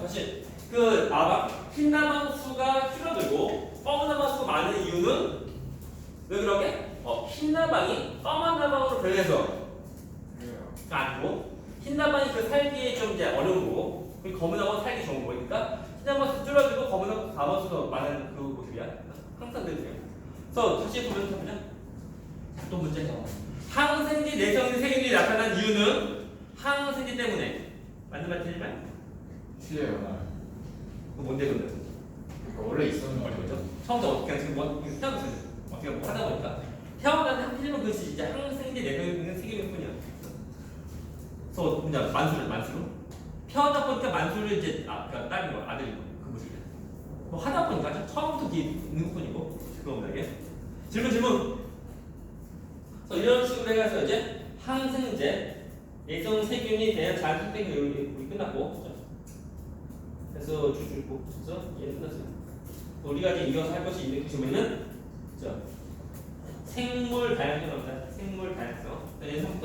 다시 그 아마 흰 나방 수가 줄어들고 검은 나방 수가 많은 이유는 왜 그러게? 어, 흰 나방이 검은 나방으로 변해서 그래요. 아니고 흰 나방이 그 살기에 좀 이제 어려운 거고 그리고 검은 나방은 살기 좋은 거니까 흰 나방 수 줄어들고 검은 나방 나방수가 많은 그 모습이야. 항상 그래요. 그래서 다시 보면 보자. 자, 또 문제. 항생제 내성인 세균이 나타난 이유는 항생제 때문에 맞는 말 틀리면? 틀려요. 그 뭔데 그러면? 그러니까 원래 있었는 거죠. 보죠? 처음부터 어떻게 지금 뭐 태어났어 어떻게 뭐 하다 보니까 태어난 하필이면 그것이 이제 항생제 내성이 있는 세균일 뿐이야. 그래서 이제 만수를 만수로 태어나 보니까 만수를 이제 아 그러니까 딸인 거 아들인 거그 모습이야. 뭐 하다 보니까 처음부터 뒤에 있는 것뿐이고 그거보다게 질문 질문. 그래서 이런 식으로 해서 이제 항생제 내성 세균이 대한 자기백이 우리 끝났고 그죠? 그래서 읽고 그래서 얘 끝났어요. 우리가 이제 이어서 할 것이 있는 것이면은 그죠? 생물 다양성입니다. 생물 다양성. 한